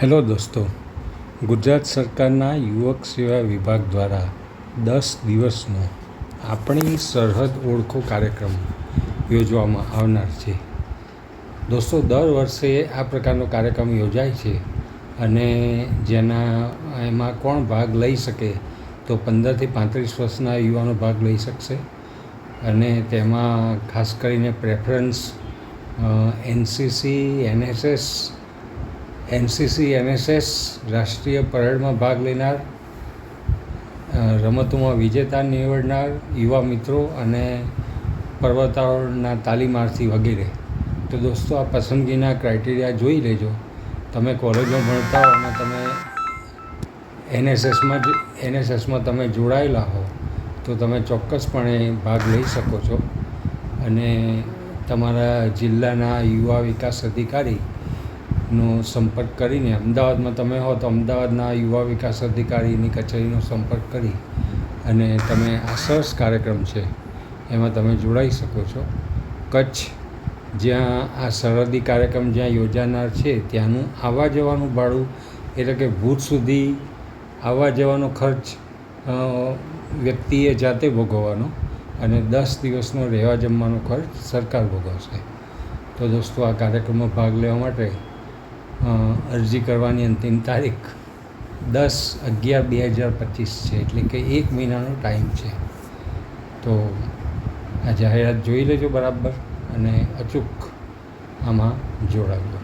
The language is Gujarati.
હેલો દોસ્તો, ગુજરાત સરકારના યુવક સેવા વિભાગ દ્વારા દસ દિવસનો આપણી સરહદ ઓળખો કાર્યક્રમ યોજવામાં આવનાર છે. દોસ્તો, દર વર્ષે આ પ્રકારનો કાર્યક્રમ યોજાય છે અને જેના એમાં કોણ ભાગ લઈ શકે તો પંદરથી પાંત્રીસ વર્ષના યુવાનો ભાગ લઈ શકશે અને તેમાં ખાસ કરીને preference NCC NSS NCC, NSS રાષ્ટ્રીય પરેડમાં ભાગ લેનાર રમતોમાં વિજેતા નીવડનાર યુવા મિત્રો અને પર્વતારોહણના તાલીમાર્થી વગેરે. તો દોસ્તો, આ પસંદગીના ક્રાઇટેરિયા જોઈ લેજો. તમે કોલેજમાં ભણતા હો અને તમે એનએસએસમાં જ, એનએસએસમાં તમે જોડાયેલા હો, તો તમે ચોક્કસપણે ભાગ લઈ શકો છો. અને તમારા જિલ્લાના યુવા વિકાસ અધિકારી નો સંપર્ક કરીને અમદાવાદમાં તમે હો તો અમદાવાદના યુવા વિકાસ અધિકારીની કચેરીનો સંપર્ક કરી અને તમે આ સરસ કાર્યક્રમ છે એમાં તમે જોડાઈ શકો છો. કચ્છ જ્યાં આ સરહદી કાર્યક્રમ જ્યાં યોજાનાર છે ત્યાંનું આવવા જવાનું ભાડું એટલે કે ભૂત સુધી આવવા જવાનો ખર્ચ વ્યક્તિએ જાતે ભોગવવાનો અને દસ દિવસનો રહેવા જમવાનો ખર્ચ સરકાર ભોગવશે. તો દોસ્તો, આ કાર્યક્રમમાં ભાગ લેવા માટે અરજી કરવાની અંતિમ તારીખ દસ અગિયાર બે હજાર પચીસ છે, એટલે કે એક મહિનાનો ટાઈમ છે. તો આ જાહેરાત જોઈ લેજો બરાબર અને અચૂક આમાં જોડાજો